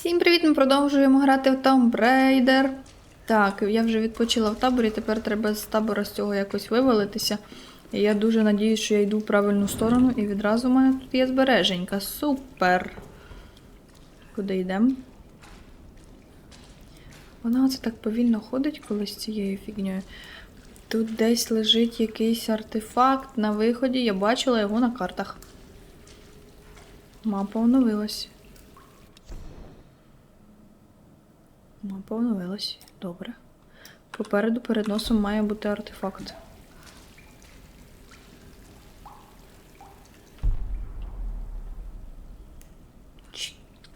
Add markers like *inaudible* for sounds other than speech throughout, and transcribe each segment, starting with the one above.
Всім привіт! Ми продовжуємо грати в Tomb Raider. Так, я вже відпочила в таборі, тепер треба з табора з цього якось вивалитися. І я дуже надіюсь, що я йду в правильну сторону і відразу в мене тут є збереженька. Супер! Куди йдемо? Вона оце так повільно ходить колись цією фігньою. Тут десь лежить якийсь артефакт на виході. Я бачила його на картах. Мапа оновилась. Мапа оновилась. Добре. Попереду перед носом має бути артефакт. Чи,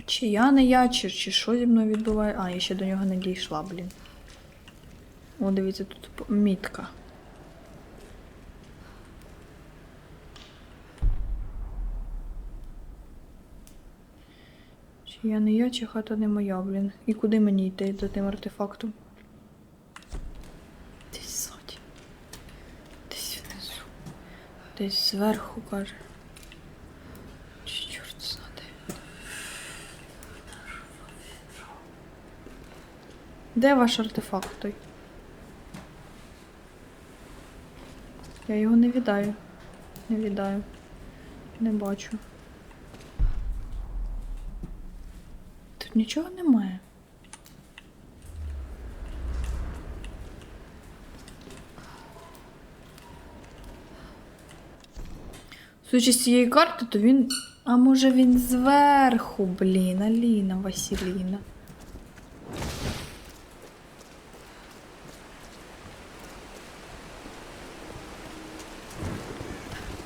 чи я не я, чи, чи що зі мною відбуває? А, я ще до нього не дійшла, блін. О, дивіться, тут мітка. Я не я, чи хата не моя, блін. І куди мені йти за тим артефактом? Десь ззаді. Десь внизу. Десь зверху, каже. Чи чорт знати. Де ваш артефакт той? Я його не віддаю. Не віддаю. Не бачу. Нічого немає. Судячи цієї карти, то він. А може він зверху, блін, Аліна Василіна.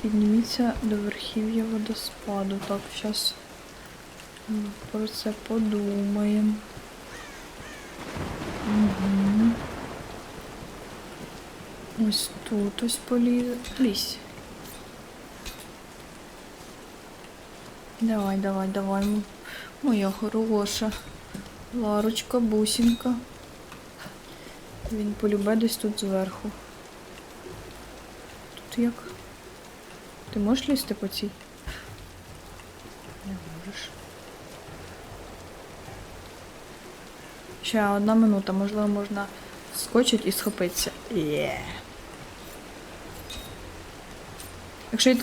Підніміться до верхів'я водоспаду. Так, зараз про це подумаємо. Ось тут ось поліз. Лізь. Давай, давай, давай. Моя хороша. Ларочка, бусінка. Він полюбе десь тут зверху. Тут як? Ти можеш лізти по цій? Не можеш. Ще одна минута, можливо, можна скочити і схопитися. Є. Якщо я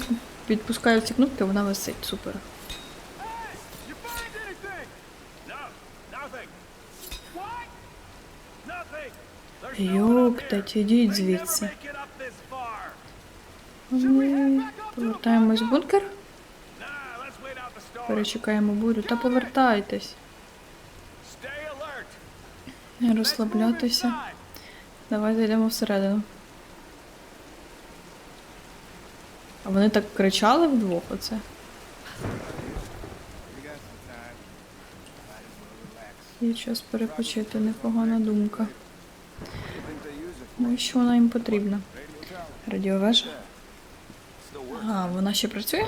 відпускаю ці кнопки, вона висить. Супер. Йоптать, ідіть звідси. Ми повертаємось в бункер, перечекаємо бурю та повертайтесь. Не розслаблятися. Давай зайдемо всередину. А вони так кричали вдвох оце. Є час перепочити, непогана думка. Ну і що вона їм потрібна? Радіовежа? А, вона ще працює?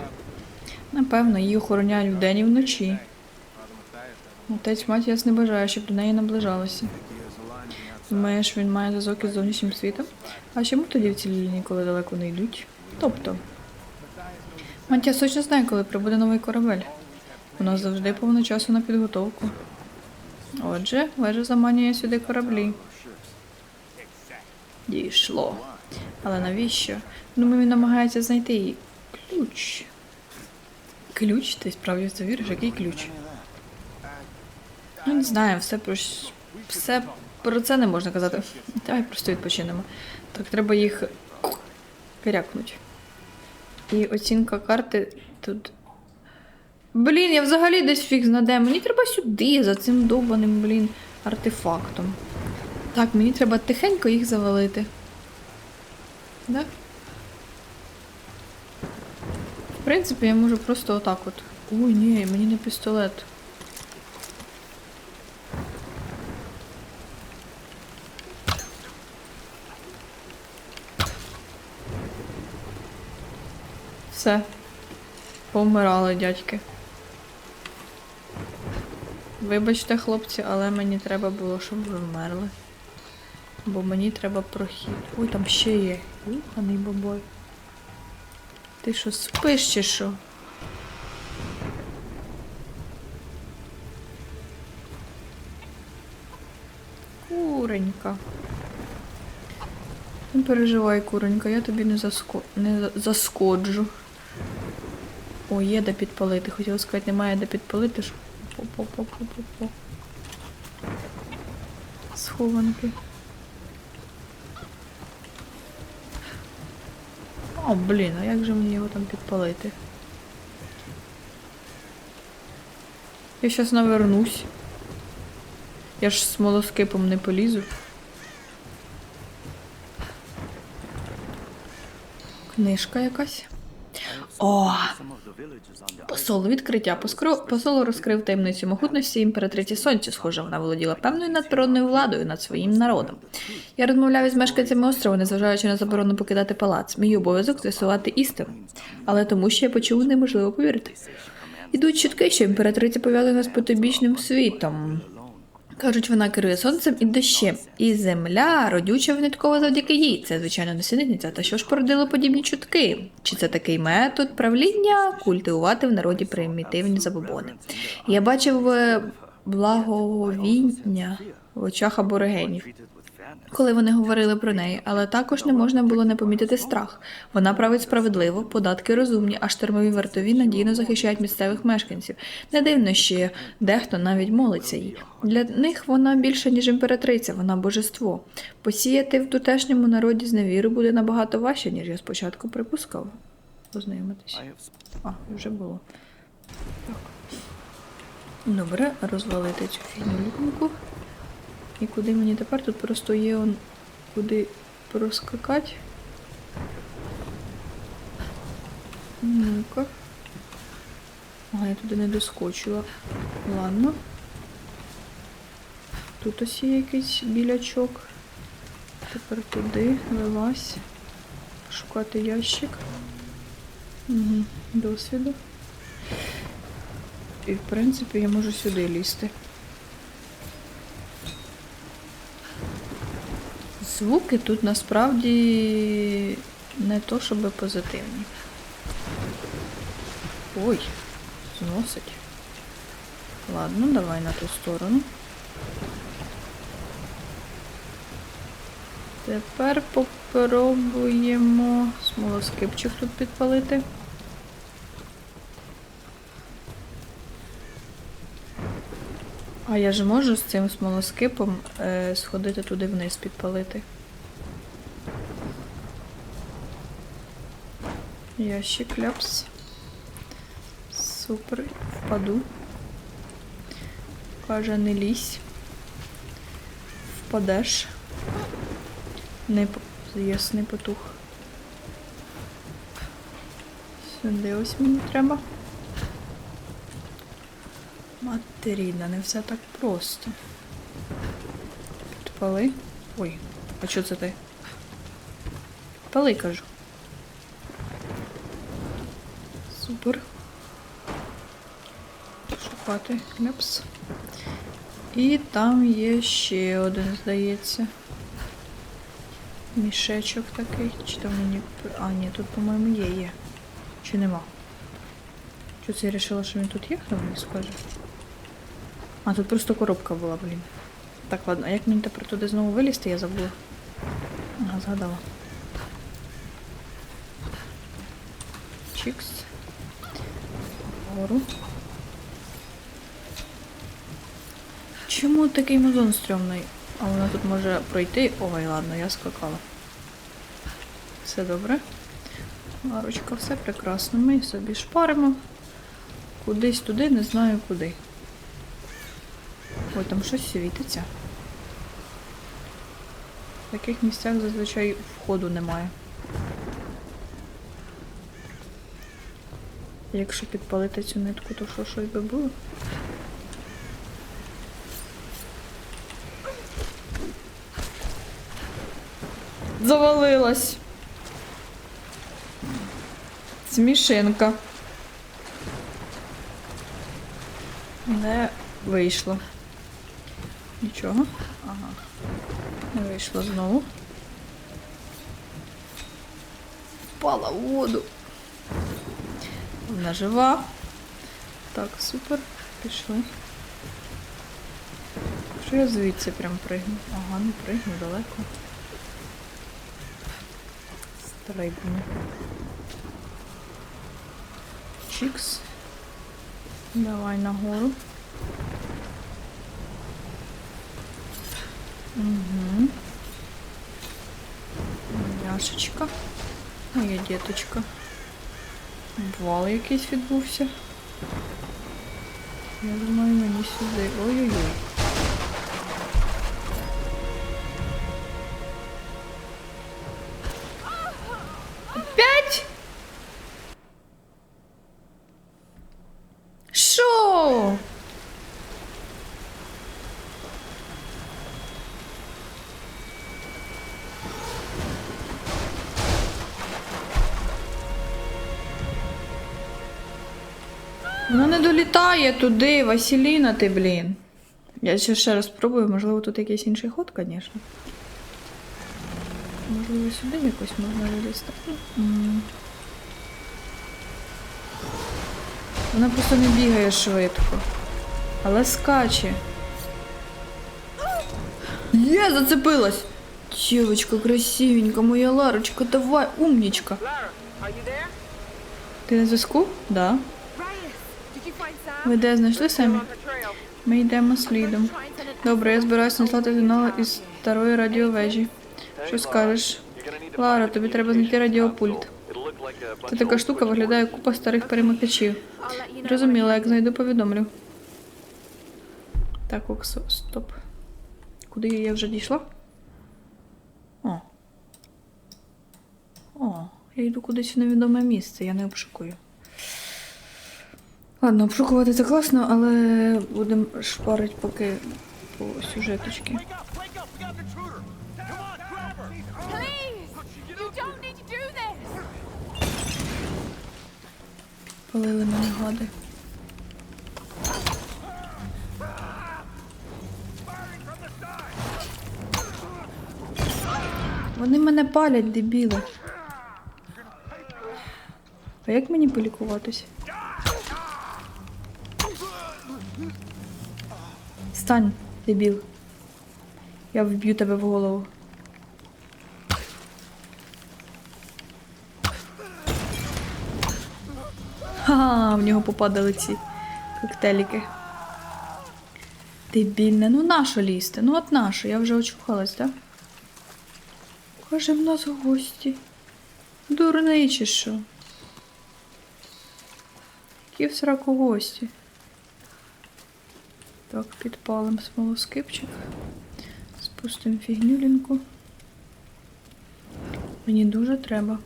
Напевно, її охороняють вдень і вночі. Отець Матіас не бажає, щоб до неї наближалися. Думаєш, він має зв'язок із зовнішнім світом? А чому тоді вцілілі ніколи далеко не йдуть? Тобто. Матіас точно знає, коли прибуде новий корабель. У нас завжди повно часу на підготовку. Отже, вежа заманює сюди кораблі. Дійшло. Але навіщо? Думаю, він намагається знайти її. Ключ. Ключ? Ти справді в це віриш? Який ключ? Ну, не знаю, все про все про це не можна казати. Давай просто відпочинемо. Так, треба їх крякнуть. І оцінка карти тут. Блін, я взагалі десь фіг знаде. Мені треба сюди, за цим довбаним, блін, артефактом. Так, мені треба тихенько їх завалити. Да? В принципі, я можу просто отак от. Ой, ні, мені не пістолет. Все. Помирали дядьки. Вибачте, хлопці, але мені треба було, щоб ви вмерли. Бо мені треба прохід. Ой, там ще є. Уханий бабой. Ти що, спиш чи що? Куренька. Не переживай, куренька, я тобі не, заско... не заскоджу. О, є де підпалити. Хотіла сказати, немає де підпалити. По-по-по-по-по-по. Схованки. О, блін, а як же мені його там підпалити? Я щас навернусь. Я ж смолоскипом не полізу. Книжка якась. О! Посол відкриття. Поскро- Посол розкрив таємницю могутності імператриці Сонця. Схоже, вона володіла певною надприродною владою над своїм народом. Я розмовляв із мешканцями острова, незважаючи на заборону покидати палац. Мій обов'язок з'ясувати істину. Але тому, що я почув, неможливо повірити. Ідуть чутки, що імператриця пов'язана з потойбічним світом. Кажуть, вона керує сонцем і дощем, і земля родюча виняткова завдяки їй. Це, звичайно, несенітниця. Та що ж породило подібні чутки? Чи це такий метод правління культивувати в народі примітивні забобони? Я бачив е, благовіння в очах аборигенів. Коли вони говорили про неї, але також не можна було не помітити страх. Вона править справедливо, податки розумні, а штурмові вартові надійно захищають місцевих мешканців. Не дивно, що дехто навіть молиться їй. Для них вона більше, ніж імператриця, вона божество. Посіяти в тутешньому народі зневіру буде набагато важче, ніж я спочатку припускав. Познайомитись. А, вже було. Так. Добре, розвалити цю фігню люблінку. І куди мені тепер? Тут просто є он куди проскакати. Ну-ка. Ага, я туди не доскочила. Ладно. Тут ось є якийсь білячок. Тепер туди, вилазь. Шукати ящик. Угу. Досвіду. І в принципі я можу сюди лізти. Звуки тут насправді не то, щоб позитивні. Ой, зносить. Ладно, давай на ту сторону. Тепер попробуємо смолоскипчик тут підпалити. А я ж можу з цим смолоскипом е, сходити туди вниз підпалити. Ящик ляпс. Супер. Впаду. Каже, не лізь. Впадеш. Не п- Єс, не потух. Сюди ось мені треба. Матеріна, не все так просто. Підпали. Ой, а що це ти? Підпали, кажу. Супер. Шукати кляпс. І там є ще один, здається. Мішечок такий. Чи там мені. А, ні, тут, по-моєму, є, є. Чи нема? Що це я вирішила, що він тут є, хто мені скаже? А, тут просто коробка була, блін. Так, ладно, а як мені тепер туди знову вилізти, я забула. Ага, згадала. Чікс. Вгору. Чому такий музон стрьомний? А вона тут може пройти. Ой, ладно, я скакала. Все добре. Ларочка, все прекрасно. Ми собі шпаримо. Кудись туди, не знаю куди. Ой, там щось світиться. В таких місцях зазвичай входу немає. Якщо підпалити цю нитку, то що щось би було? Завалилась. Смішинка. Не вийшло. Нічого. Ага. Не вийшло знову. Впала в воду. Вона жива. Так, супер. Пішли. Що я звідси прям пригну? Ага, не пригну далеко. Стрибну. Чікс. Давай нагору. Угу. Няшечка. Моя діточка. Вал якийсь відбувся. Я думаю, мені сюди. Ой-ой-ой. Долітає туди, Василіна ти, блін. Я ще ще раз спробую, можливо, тут якийсь інший ход, звісно. Можливо, сюди якось можна вилізти. Вона просто не бігає швидко. Але скаче. Є, зацепилась! Дівочка красивенька, моя Ларочка, давай, умнічка. Ти на зв'язку? Да. Ви де знайшли самі? Ми йдемо слідом. Добре, я збираюся наслати сигнал із старої радіовежі. Що скажеш? Лара, тобі треба знайти радіопульт. Це така штука виглядає купа старих перемикачів. Зрозуміла, як знайду, повідомлю. Так, оксо, стоп. Куди я вже дійшла? О. О, я йду кудись в невідоме місце, я не обшукую. Ладно, обшукувати це класно, але будемо шпарить поки по сюжеточки. Wake up! Wake up! We got an intruder! Come on, grab her! Please! You don't need to do this! Палили мене гади. Вони мене палять, дебіли. А як мені полікуватись? Стань, дебіл. Я вб'ю тебе в голову. Ха, в нього попадали ці коктейліки. Дебільне, ну нащо лізти? Ну от нащо, я вже очухалась, так? Каже, в нас гості. Дурний чи що? Які в сраку гості. Так, підпалим смолоскипчик. Спустимо фігнюлінку. Мені дуже треба.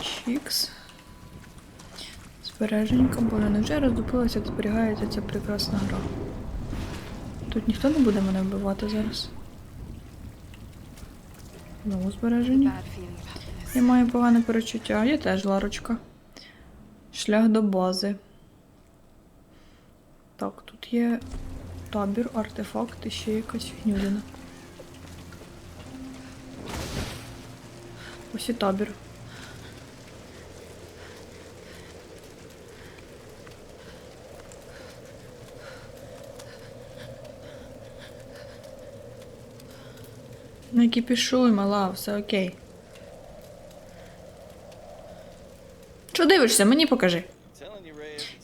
Чікс. Збереженька, боже, невже роздупилася, зберігається ця прекрасна гра. Тут ніхто не буде мене вбивати зараз. Знову збереження. Я маю погане перечуття. Я теж Ларочка. Шлях до бази. Так, тут є табір, артефакт і ще якась фігнюліна. Ось і табір. Не кіпішуй, мала, все окей. Що дивишся, мені покажи.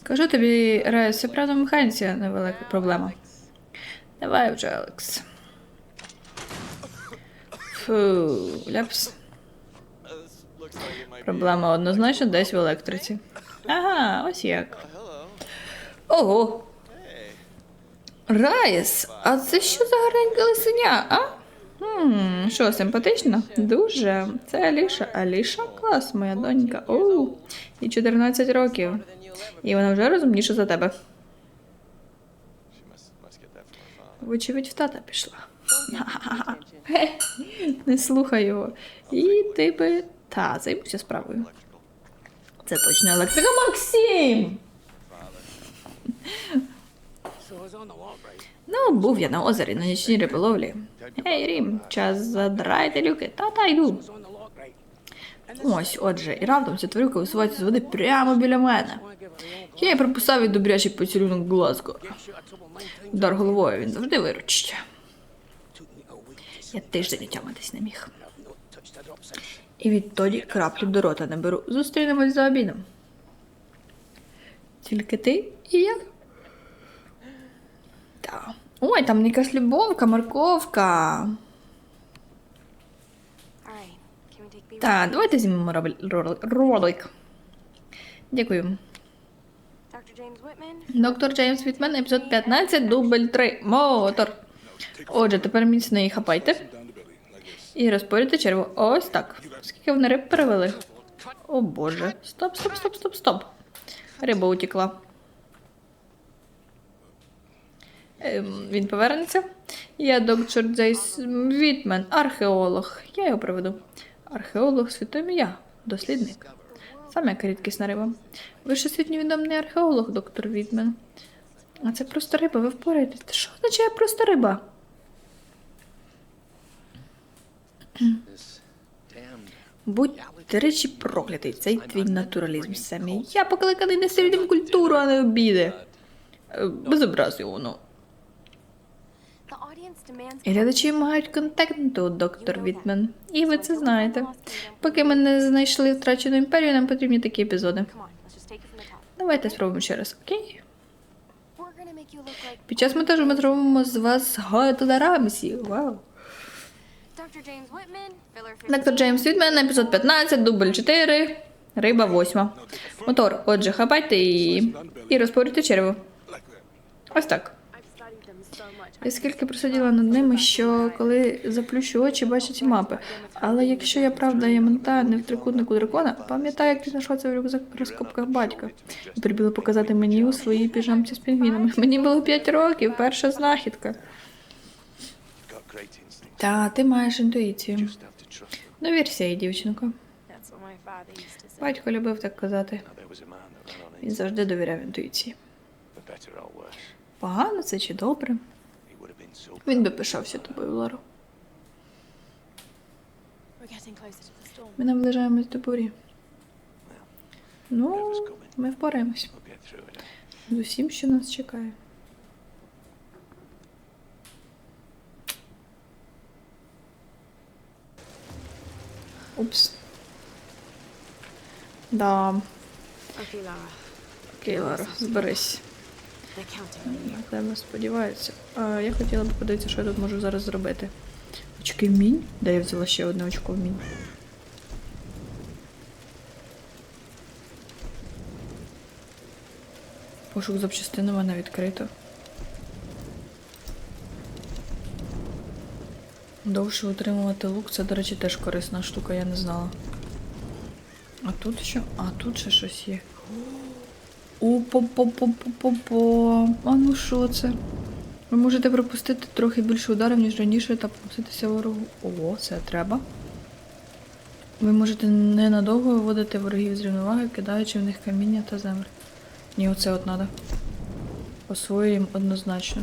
Кажу тобі, Рейс, це правда механіці невелика проблема. Давай вже, Алекс. Фу, ляпс. Проблема однозначно десь в електриці. Ага, ось як. Ого. Райс, а це що за гарненьке лисеня, а? Хм, що, симпатично? Дуже. Це Аліша. Аліша клас, моя донька. Оу, їй 14 років. І вона вже розумніша за тебе. Вочевидь, в тата пішла. *laughs* Не слухай його. І ти би. Та, займуся справою. Це точно електрика Максим! *laughs* Ну, був я на озері на нічній риболовлі. Ей, Рім, час задрайте люки, та та йду. Ось, отже, і раптом ця тварюка висувається з води прямо біля мене. Я їй приписав від добрячий поцілунок Глазго. Удар головою він завжди виручить. Я тиждень отямитись не міг. І відтоді краплю до рота не беру. Зустрінемось за обідом. Тільки ти і я. Так. Ой, там якась любовка, морковка. Так, давайте знімемо ролик-. Дякую. Доктор Джеймс Вітмен, епізод 15, дубль 3. Мотор. Отже, тепер міцно її хапайте. І розпорюйте черву. Ось так. Скільки вони риб перевели? О боже. Стоп, стоп, стоп, стоп, стоп. Риба утекла. Ем, він повернеться. Я доктор Джейс Вітмен, археолог. Я його приведу. Археолог світом я, дослідник. Саме яка рідкісна риба. Ви ж всесвітньо відомий археолог, доктор Вітмен. А це просто риба, ви впораєтесь. Що означає просто риба? Будь речі проклятий, цей твій натуралізм самі. Я покликаний нести людям культуру, а не обіди. Е, Без образу воно. Глядачі мають контенту, доктор Вітмен. І ви це знаєте. Поки ми не знайшли втрачену імперію, нам потрібні такі епізоди. Давайте спробуємо ще раз, окей? Під час монтажу ми зробимо з вас Гойда Рамсі. Вау. Доктор Джеймс Відмен, епізод 15, дубль 4, риба 8. Мотор, отже, хапайте і, і розпорюйте черву. Ось так. Я скільки просиділа над ними, що коли заплющу очі, бачу ці мапи. Але якщо я правда є мента не в трикутнику дракона, пам'ятаю, як ти знайшла це в рюкзак розкопках батька. І прибіли показати мені у своїй піжамці з пінгвінами. Мені було 5 років, перша знахідка. Та, ти маєш інтуїцію. Довірся їй, дівчинко. Батько любив так казати. Він завжди довіряв інтуїції. Погано це чи добре? Він би пишався тобою, Ларо. Ми наближаємось до бурі. Ну, ми впораємось з усім, що нас чекає. Упс. Да. Окей, Лара, зберись. They're counting on you. На тебе сподіваються. А, я хотіла б подивитися, що я тут можу зараз зробити. Очки вмінь? Де я взяла ще одне очко вмінь? Пошук запчастин у мене відкрито. Довше утримувати лук, це, до речі, теж корисна штука, я не знала. А тут що? А тут ще щось є. О-по-по-по-по-по-по. А ну що це? Ви можете пропустити трохи більше ударів, ніж раніше, та помститися ворогу. Ого, це треба. Ви можете ненадовго виводити ворогів з рівноваги, кидаючи в них каміння та землю. Ні, оце от надо. Освоюємо однозначно.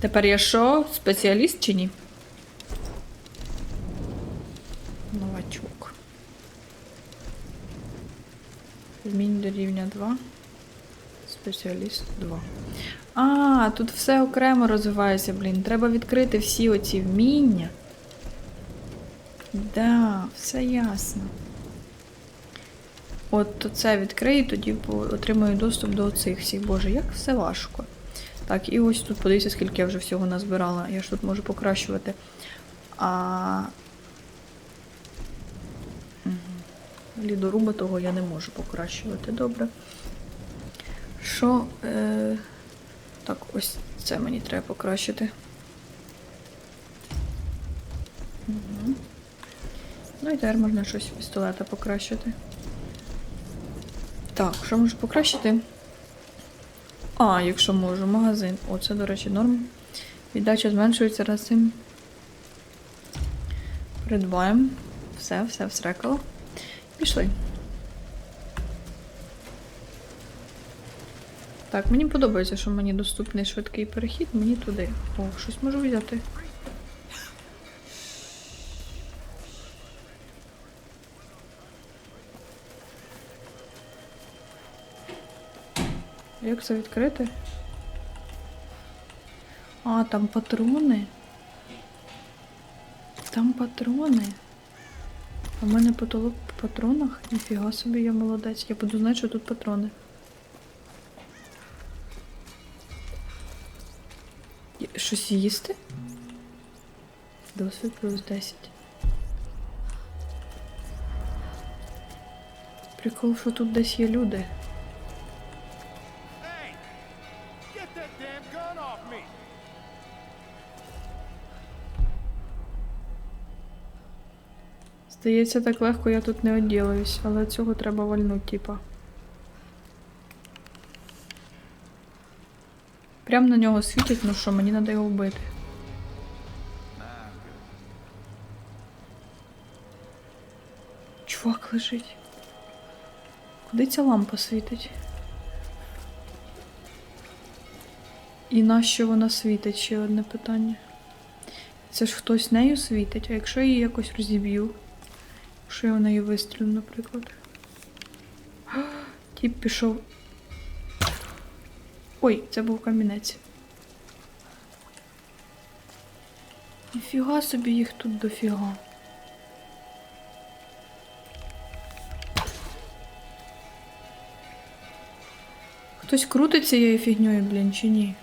Тепер я що? Спеціаліст чи ні? Новачок. Вмінь до рівня 2. Спеціаліст 2. А, тут все окремо розвивається, блін. Треба відкрити всі оці вміння. Да, все ясно. От це відкрию, тоді отримаю доступ до цих всіх. Боже, як все важко. Так, і ось тут подивіться, скільки я вже всього назбирала. Я ж тут можу покращувати. А. Лідоруба того я не можу покращувати. Добре. Що. Е... Так, ось це мені треба покращити. Угу. Ну і тепер можна щось пістолета покращити. Так, що можу покращити? А, якщо можу, магазин. О, це, до речі, норм. Віддача зменшується раз цим. Придбаємо. Все, все всрекало. Пішли. Так, мені подобається, що мені доступний швидкий перехід, мені туди. О, щось можу взяти. Як це відкрити? А, там патрони. Там патрони. У мене потолок патронах. Ніфіга собі, я молодець. Я буду знати, що тут патрони. Щось їсти? Досвід плюс 10. Прикол, що тут десь є люди. Здається, так легко я тут не оділаюсь, але цього треба вальнуть, типа. Прям на нього світять, ну що, мені треба його вбити. Чувак лежить. Куди ця лампа світить? І нащо вона світить? Ще одне питання. Це ж хтось нею світить, а якщо я її якось розіб'ю? Якщо я в неї вистрілю, наприклад. Тіп пішов. Ой, це був камінець. Ніфіга собі їх тут дофіга. Хтось крутить цією фігньою, блін, чи ні?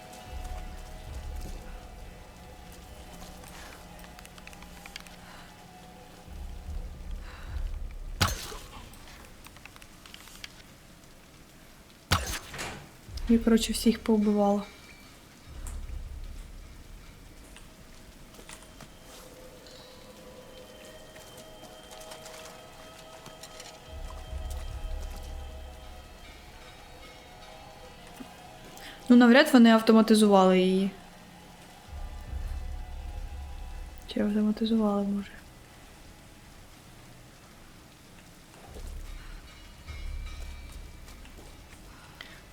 Коротше, всіх повбивала. Ну, навряд вони автоматизували її. Чи автоматизували, може.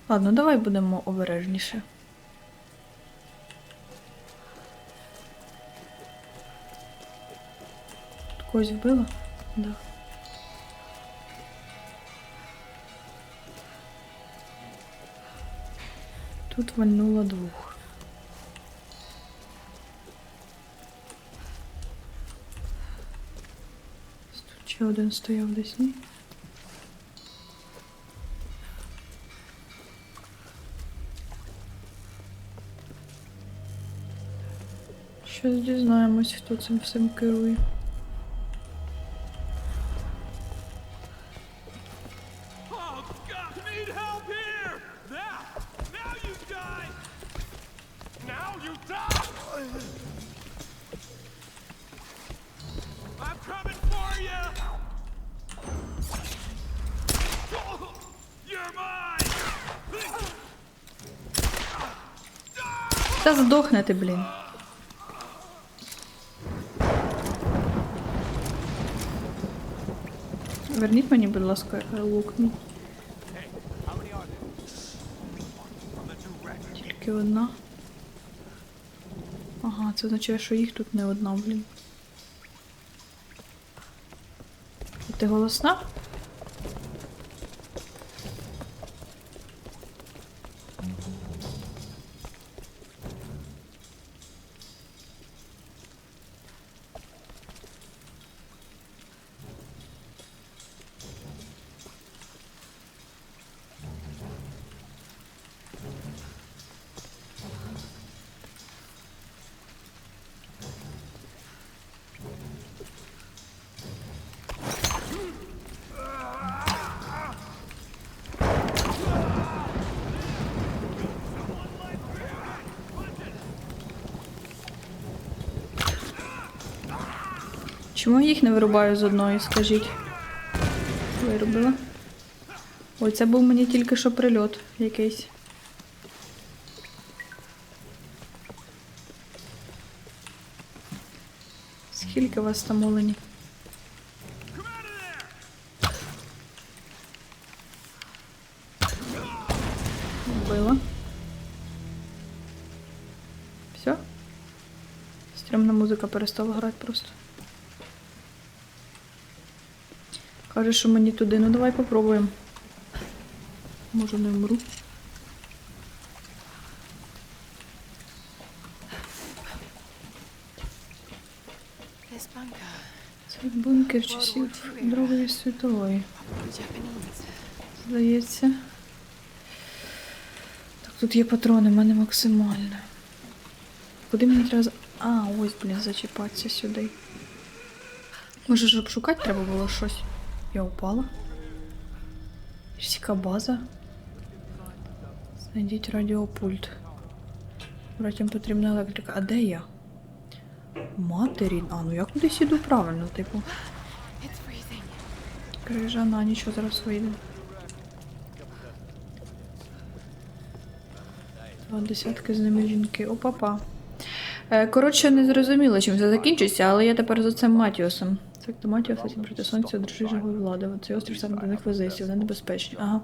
Ладно, давай будемо обережніше. Тут когось вбила? Да. Тут вальнула двох. Тут ще один стояв десь, ні? Щось дізнаємось, хто цим всім керує. Oh, God! Need Верніть мені, будь ласка, е, лук. Тільки одна. Ага, це означає, що їх тут не одна, блін. Ти голосна? Чому я їх не вирубаю з одної, скажіть? Вирубила. Ой, це був мені тільки що прильот якийсь. Скільки вас там олені? Вбила. Все? Стрімна музика перестала грати просто. Каже, що мені туди. Ну давай попробуємо. Може не вмру. Це бункер часів Другої світової. Здається. Так, тут є патрони, в мене максимально. Куди мені треба... А, ось, блін, зачіпатися сюди. Може ж обшукати треба було щось. Я упала. Сіка база. Знайдіть радіопульт. Братям потрібна електрика. А де я? Матері. А, ну я кудись іду правильно, типу. Крижана, нічого зараз вийде. Два десятки з ними жінки. О, папа. Е, коротше, не зрозуміло, чим це закінчиться, але я тепер за цим Матіосом. Так, до Матіоса тім проти сонця держи живої влади. Цей острів саме до них везеться, вони небезпечні. Ага.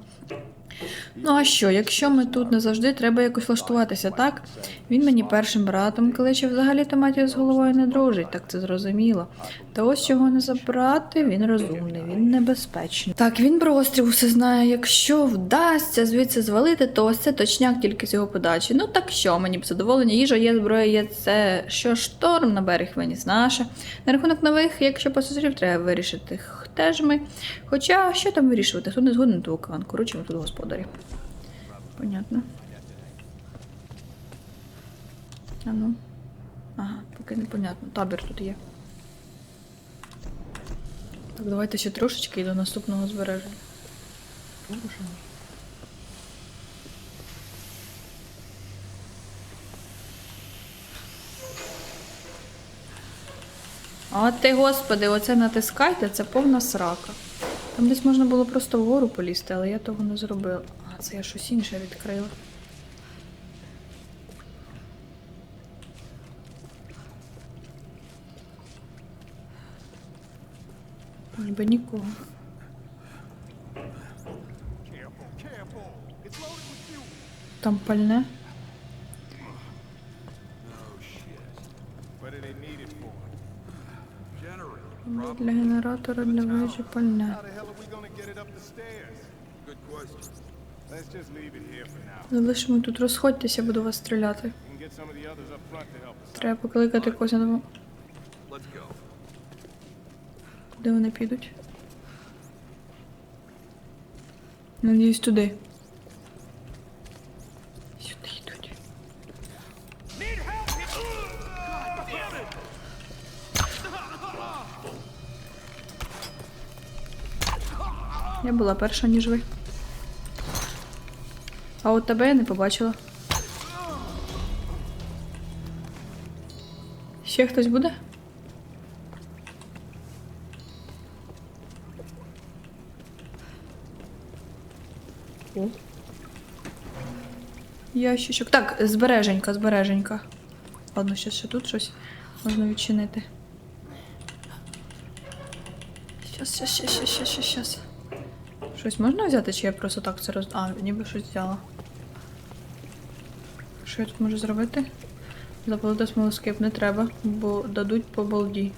Ну а що, якщо ми тут не завжди, треба якось влаштуватися, так? Він мені першим братом кличе, взагалі то Матіос з головою не дружить, так це зрозуміло. Та ось чого не забрати, він розумний, він небезпечний. Так, він про острів усе знає. Якщо вдасться звідси звалити, то ось це точняк тільки з його подачі. Ну так що, мені б задоволення, їжа є, зброя є, це що шторм на берег виніс наше. На рахунок нових, якщо пасажирів треба вирішити, теж ми. Хоча що там вирішувати? Хто не згоден, то океан. Коротше, ми тут господарі. Понятно. А ну. Ага, поки непонятно. Табір тут є. Так, давайте ще трошечки і до наступного збереження. Боже. А ти, господи, оце натискайте, це повна срака. Там десь можна було просто вгору полізти, але я того не зробила. А, це я щось інше відкрила. Ніби нікого. Там пальне. Leave it here for now. Залишимо тут, розходьтеся, буду вас стріляти. Треба покликати когось на. Куди вони підуть? Надіюсь, туди. Була перша, ніж ви. А от тебе я не побачила. Ще хтось буде? О. Ящичок. Так, збереженька, збереженька. Ладно, ще, ще тут щось можна відчинити. Щас, щас, щас, щас, щас, щас. Щось можна взяти, чи я просто так це роз... А, ніби щось взяла. Що я тут можу зробити? Запалити смолоскип не треба, бо дадуть по балді.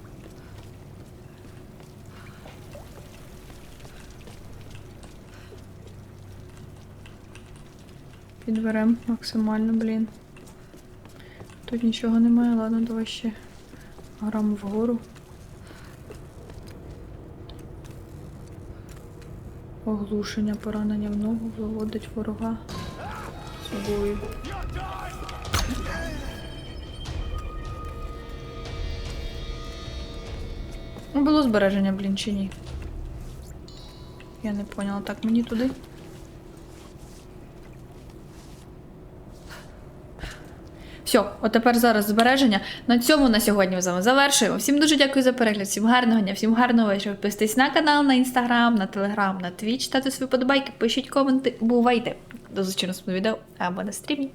Підберем максимально, блін. Тут нічого немає, ладно, давай ще грам вгору. Оглушення, поранення в ногу виводить ворога собою. Було збереження, блін, чи ні? Я не поняла. Так, мені туди. Все, от тепер зараз збереження. На цьому на сьогодні ми з вами завершуємо. Всім дуже дякую за перегляд, всім гарного дня, всім гарного вечора. Підписуйтесь на канал, на інстаграм, на телеграм, на твіч, ставте свої подобайки, пишіть коменти. Бувайте! До зустрічі на відео або на стрімі.